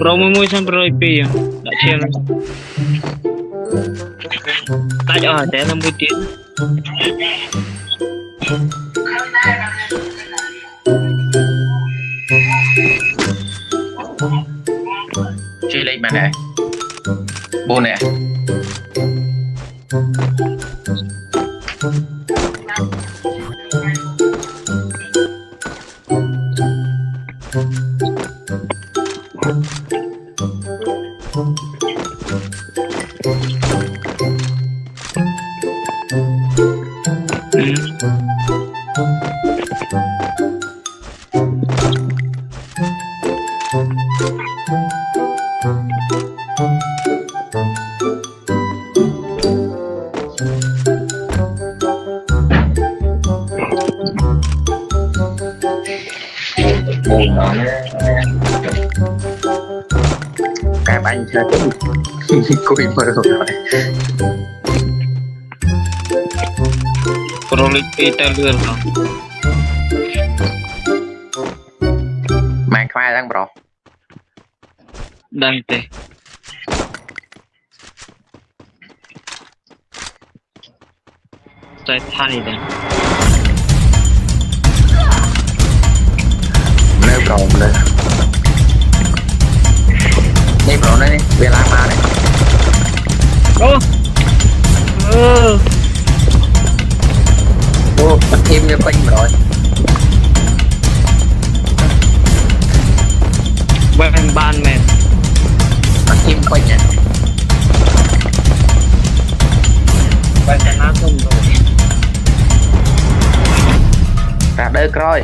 ប្រមួយមួយឆ្នាំ102ដាក់ឈាមដាច់អស់តែមួយទៀតជួយលេខបានដែរ4នេះ cả bánh chơi cùi mơ rồi. Pro IP tak lur lah. mang khoai đang bro Dan teh. Saya thai dah. nơi bro lên đây bro đây về làm mà này Oh. Oh. nghe quanh mà rồi quanh ban mẹ. Bắn kim quanh này. Quanh cả nát không rồi. Cả đây coi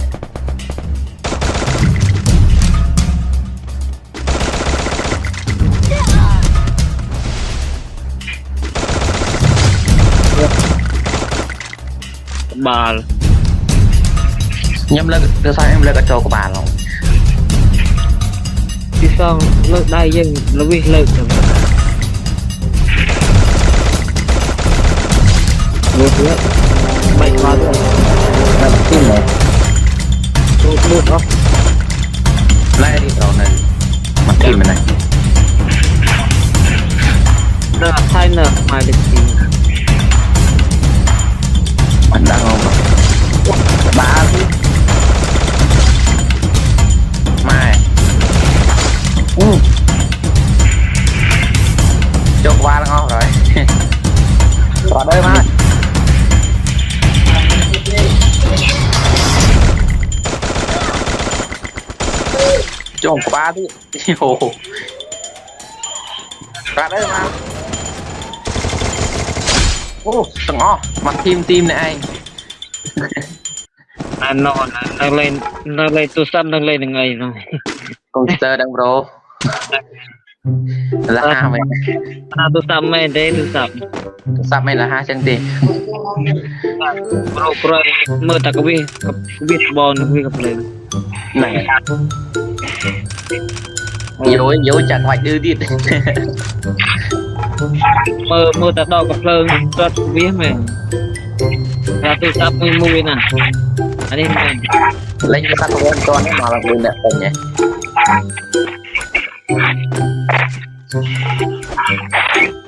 bal nhóm lên đưa sao em lên cả trâu của bà rồi đi xong lúc đây dân nó biết lên rồi một nữa bay qua luôn đặt tin này một một đó lại đi cầu này mặt kim này đó là thay nợ mai được gì mình đang ចុះក្បាលទៀតអូក្បាលអីមកអូទាំងអស់មកធីមទីមនេះឯងអានននៅលេងនៅលេងទូសិននៅលេងនឹងអីនោះកុំព្យូទ័រដឹងប្រូលះមែនអាទូសាប់មែនទេទូសាប់ទូសាប់មែនលះចឹងទេប្រូប្រូមើលតាកវីកវីស្បនកវីកប្លេណែ yếu yếu chặt hoạch đưa đi មើលមើលតែដកកំភ្លើងរត់វាមែនតែទូរស័ព្ទមួយមួយណាអានេះមែនលេងទូរស័ព្ទខ្លួនតន់មកឡើងមួយអ្នកពេញហ៎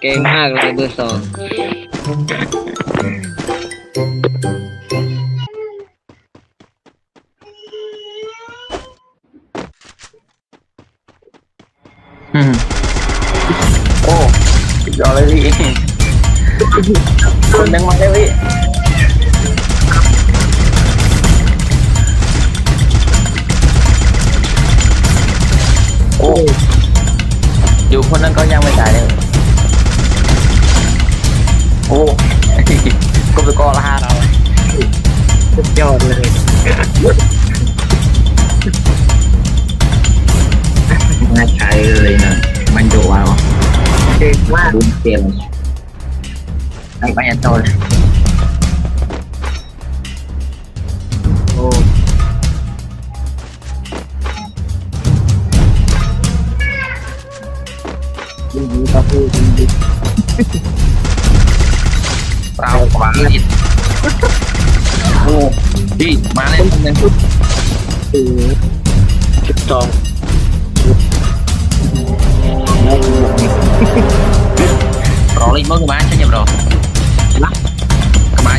គេមកឡើងមើលសង con đang mang cái đi ô dù con đang có nhau mới xài đây ô con phải co là ha đâu สุดยอดเลยง่ายใช้เลยนะมันดูเอาเก่งมาก đúng tiền anh bạn nhận tôi โอ้ยินดีครับพี่ยินดี rau quá ít ô đi má lên lên คือสอง Bro lên mất cái má cho nhà bro Cái má cho nhà ได้จะมือก่อน Ô ความยากมันนี่อ่าเล่นค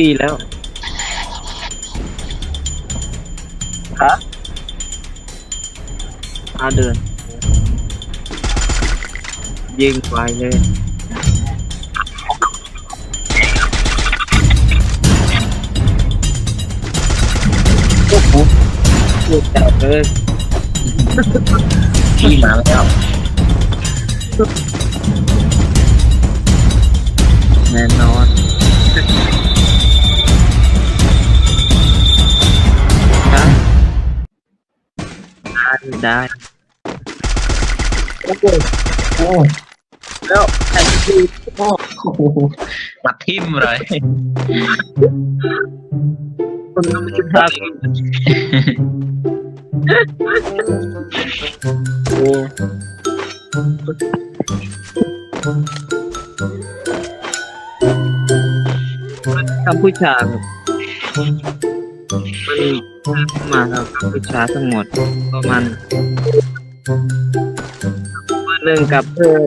ปีนะปีปีแล้วฮะอาเดิน ยิงไปเลยโอ้โหพูดจับเลย Khi mà nó không แน่นอน ได้ได้โอ้โห Ô แล้วแอนดี้ Mặt thêm rồi คนนั้นมันจะตาโอ้กัมพูชาครับมัน มาครับกัมพูชาทั้งหมดประมาณหนึ่งกับเออ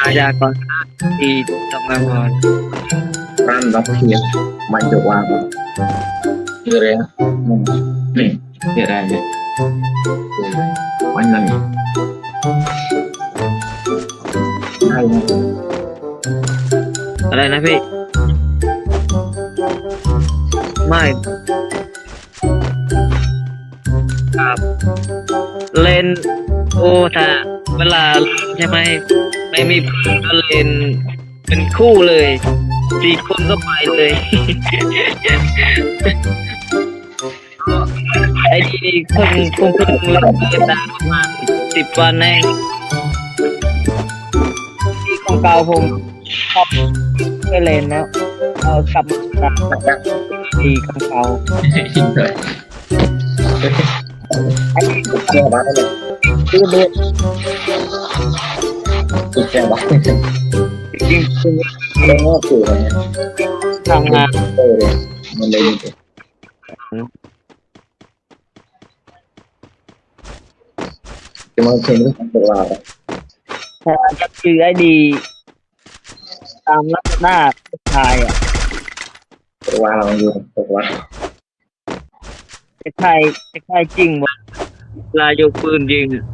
อาญากรที่ทำงานก่อน Ran nó kia Mạnh được qua Chưa đấy Nè Chưa đây nè Mạnh lần Hay nè อะไรนะพี่ ไม่ครับเล่นโอ้ถ้าเวลาใช่ไหมไม่มีเพื่อนก็เล่นเป็นคู่เลยสี่คนก็ไปเลย ไอ้นี่เพิ่งเพิ่งเพิ่งเล่นเกมได้ประมาณสิบวันเองที่ของเก่าผมชอบไปเล่นแล้วเอากลับมาดีของเก่า Rồi ไอ้นี่ Chưa bán đây คือเด็ด Chưa bán จริงจริง Nó ngó cửa rồi nè ทำงาน Tôi rồi Mình lên kìa Cảm ơn trên nước được vào rồi ถ้าจะคือไอ้ดี ตามลักษณะผู้ชายอะ Được vào là nhiều Được vào จะใช่จะใช่จริงวะเวลายกปืนยิงอะ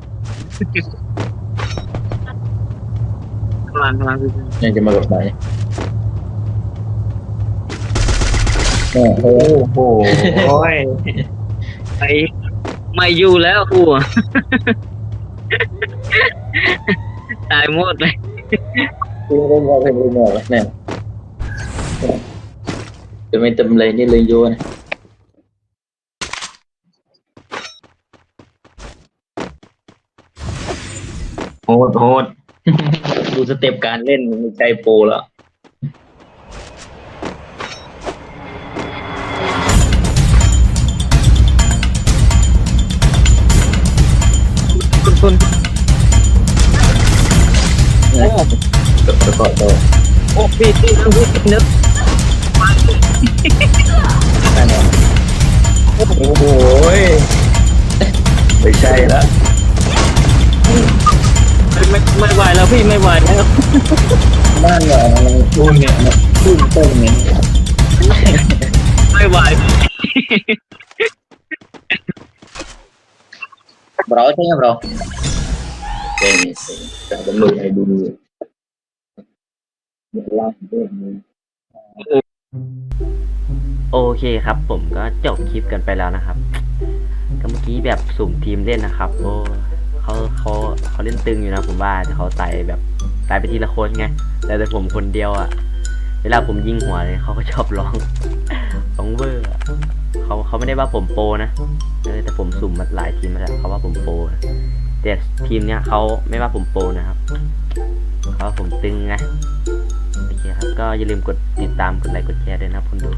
กำลังกำลัง Nhanh cho mà gặp lại Nè, ô ô โอ้ยไอไม่อยู่แล้วกูอะ ตายหมดเลย Lên lên vào thêm lên vào nè Tụi mày tùm lên đi lên vô nè Hột hột ดูสเต็ปการเล่นมันใจโปรแล้ว โอ้พี่ที่นั่งพี่นึกนั่นแหละโอ้โหยไม่ใช่แล้วไม่ไม่ไหวแล้วพี่ไม่ไหวแล้วนั่นแหละมันพูดเนี่ยมันพูดต้นเนี่ยไม่ไหวบรอใช่ไหมบรอ เก่าเรื่องนี้โอเคครับ ผมก็จบคลิปกันไปแล้วนะครับก็เมื่อกี้แบบสุ่มทีมเล่นนะครับ โอ้เขาเขาเขาเล่นตึงอยู่นะ ผมว่าแต่เขาใส่แบบใส่ไปทีละคนไง แต่แต่ผมคนเดียวอะ่ะ เวลาผมยิงหัวเลยเขาก็ชอบร้องร้องเวอร์เขาเขาไม่ได้ว่าผมโปนะเออแต่ผมสุ่มมาหลายทีมาแล้วเขาว่าผมโปแต่ทีมเนี้ยเขาไม่ว่าผมโปนะครับเขาผมตึงไง ก็อย่าลืมกดติดตามกดไลค์กดแชร์ด้วยนะครับคนดู